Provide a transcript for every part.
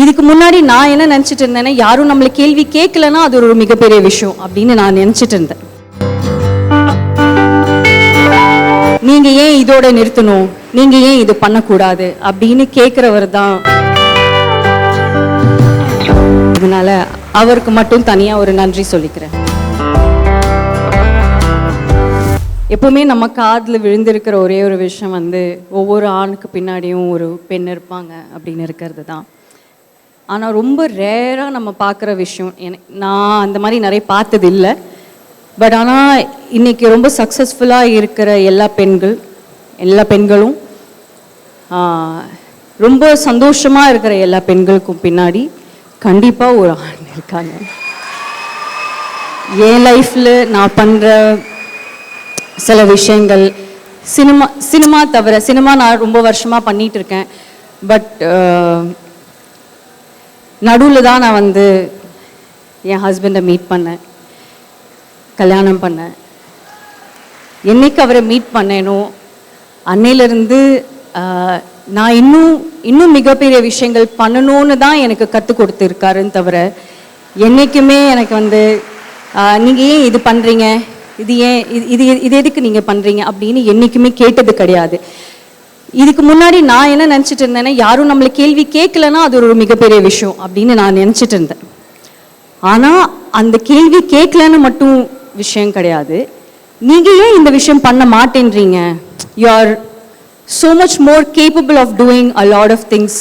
இதுக்கு முன்னாடி நான் என்ன நினச்சிட்டு இருந்தேன்னா யாரும் நம்மளை கேள்வி கேட்கலன்னா அது ஒரு மிகப்பெரிய விஷயம் அப்படின்னு நான் நினச்சிட்டு இருந்தேன். நீங்க ஏன் இதோட நிறுத்தணும்? நீங்க ஏன் இது பண்ணக்கூடாது? அப்படின்னு கேட்கிறவர் தான். அதனால அவருக்கு மட்டும் தனியா ஒரு நன்றி சொல்லிக்கிறேன். எப்பவுமே நம்ம காதுல விழுந்திருக்கிற ஒரே ஒரு விஷயம் வந்து ஒவ்வொரு ஆணுக்கு பின்னாடியும் ஒரு பெண் இருப்பாங்க அப்படின்னு இருக்கிறது தான். ஆனால் ரொம்ப ரேராக நம்ம பார்க்குற விஷயம். நான் அந்த மாதிரி நிறைய பார்த்தது இல்லை பட் ஆனால் இன்றைக்கி ரொம்ப சக்ஸஸ்ஃபுல்லாக இருக்கிற எல்லா பெண்கள் எல்லா பெண்களும் ரொம்ப சந்தோஷமாக இருக்கிற எல்லா பெண்களுக்கும் பின்னாடி கண்டிப்பாக ஒரு ஆண் இருக்காங்க. என் லைஃப்பில் நான் பண்ணுற சில விஷயங்கள் சினிமா சினிமா தவிர சினிமா நான் ரொம்ப வருஷமாக பண்ணிகிட்ருக்கேன் இருக்கேன். பட் நடுவில் தான் நான் வந்து என் ஹஸ்பண்டை மீட் பண்ணேன். கல்யாணம் பண்ணேன். என்னைக்கு அவரை மீட் பண்ணேனோ அன்னையிலிருந்து நான் இன்னும் இன்னும் மிகப்பெரிய விஷயங்கள் பண்ணணும்னு தான் எனக்கு கற்றுக் கொடுத்துருக்காருன்னு தவிர என்றைக்குமே எனக்கு வந்து நீங்கள் ஏன் இது பண்ணுறீங்க இது ஏன் இது இது இது எதுக்கு நீங்கள் பண்ணுறீங்க அப்படின்னு என்றைக்குமே கேட்டது கிடையாது. இதுக்கு முன்னாடி நான் என்ன நினச்சிட்டு இருந்தேன்னா யாரும் நம்மளை கேள்வி கேட்கலன்னா அது ஒரு மிகப்பெரிய விஷயம் அப்படின்னு நான் நினச்சிட்டு இருந்தேன். ஆனால் அந்த கேள்வி கேட்கலன்னு மட்டும் விஷயம் கிடையாது. நீங்கள் ஏன் இந்த விஷயம் பண்ண மாட்டேன்றீங்க? You are so much more capable of doing a lot of things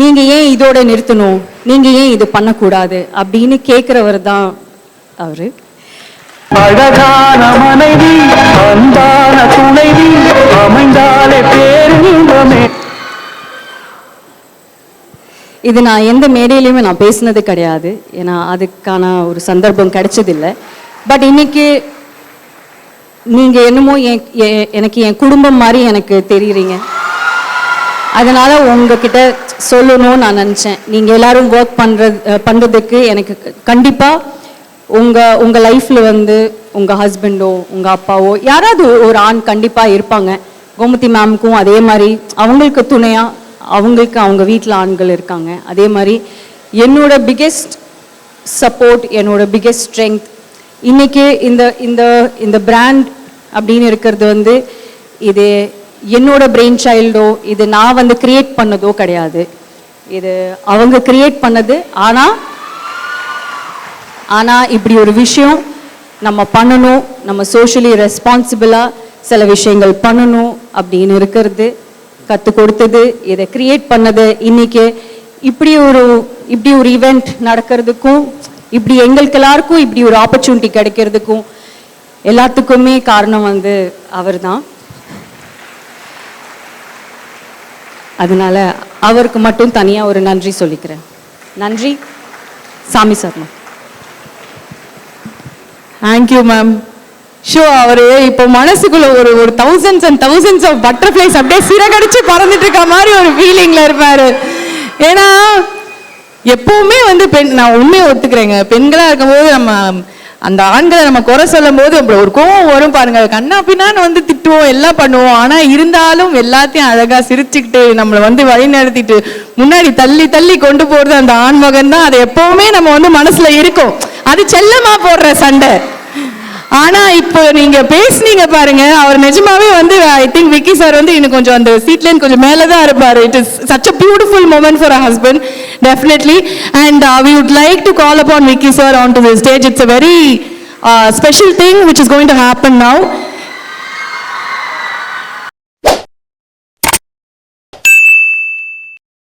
நீங்கள் ஏன் இதோட நிறுத்தணும்? நீங்கள் ஏன் இது பண்ணக்கூடாது? அப்படின்னு கேட்குறவர் தான் அவர். அழகான மனைவி அன்பான துணைவி இது நான் எந்த மேடையிலையுமே நான் பேசினது கிடையாது. ஏன்னா அதுக்கான ஒரு சந்தர்ப்பம் கிடைச்சதில்லை. பட் இன்னைக்கு நீங்கள் என்னமோ என் எ- எனக்கு என் குடும்பம் மாதிரி எனக்கு தெரியுறீங்க. அதனால் உங்ககிட்ட சொல்லணும்னு நான் நினச்சேன். நீங்கள் எல்லாரும் ஒர்க் பண்ணுறது பண்ணுறதுக்கு எனக்கு கண்டிப்பாக உங்கள் உங்கள் லைஃப்பில் வந்து உங்கள் ஹஸ்பண்டோ உங்கள் அப்பாவோ யாராவது ஒரு ஆண் கண்டிப்பாக இருப்பாங்க. கோமதி மேமுக்கும் அதே மாதிரி அவங்களுக்கு துணையாக அவங்களுக்கு அவங்க வீட்டில் ஆண்கள் இருக்காங்க. அதே மாதிரி என்னோட பிக்கெஸ்ட் சப்போர்ட் என்னோட பிக்கெஸ்ட் ஸ்ட்ரென்த் இன்றைக்கி இந்த இந்த இந்த பிராண்ட் அப்படின்னு இருக்கிறது வந்து இது என்னோட பிரெயின் சைல்டோ இது நான் வந்து கிரியேட் பண்ணதோ கிடையாது. இது அவங்க கிரியேட் பண்ணது ஆனால் ஆனால் இப்படி ஒரு விஷயம் நம்ம பண்ணணும் நம்ம சோஷியலி ரெஸ்பான்சிபிளாக சில விஷயங்கள் பண்ணணும் அப்படின்னு இருக்கிறது. கற்றுக் கொடுத்தது இதை கிரியேட் பண்ணது. இன்னைக்கு இப்படி ஒரு இப்படி ஒரு ஈவெண்ட் நடக்கிறதுக்கும் இப்படி எங்களுக்கு எல்லாருக்கும் இப்படி ஒரு ஆப்பர்ச்சுனிட்டி கிடைக்கிறதுக்கும் எல்லாத்துக்குமே காரணம் வந்து அவர்தான். அதனால அவருக்கு மட்டும் தனியாக ஒரு நன்றி சொல்லிக்கிறேன். நன்றி. சாமி சர்மா தேங்க்யூ மேம் ஷோ அவரு இப்போ மனசுக்குள்ள ஒரு ஒரு thousands and thousands of butterflies அப்படியே சிறகடிச்சு பறந்துட்டு இருக்க மாதிரி ஒரு ஃபீலிங்ல இருப்பாரு. ஏன்னா எப்பவுமே வந்து பெண் நான் உண்மையை ஒத்துக்கிறேங்க. பெண்களா இருக்கும்போது நம்ம அந்த ஆண்களை நம்ம குறை சொல்லும் போது ஒரு கோவம் வரும் பாருங்க. கண்ணா பின்னான்னு வந்து திட்டுவோம் எல்லாம் பண்ணுவோம். ஆனா இருந்தாலும் எல்லாத்தையும் அழகா சிரிச்சுக்கிட்டு நம்மளை வந்து வழி நடத்திட்டு முன்னாடி தள்ளி தள்ளி கொண்டு போறது அந்த ஆண்மகன் தான் அது எப்பவுமே நம்ம வந்து மனசுல இருக்கும். அது செல்லமா போடுற சண்டை. ஆனா இப்போ நீங்க பேசுனீங்க பாருங்க அவர் நிஜமாவே வந்து ஐ திங்க் விக்கி சார் வந்து இன்னும் கொஞ்சம் அந்த சீட்ல கொஞ்சம் மேலே தான் இருப்பாரு. It is such a beautiful moment for a husband definitely and we would like to call upon Vicky sir on to the stage it's a very special thing which is going to happen now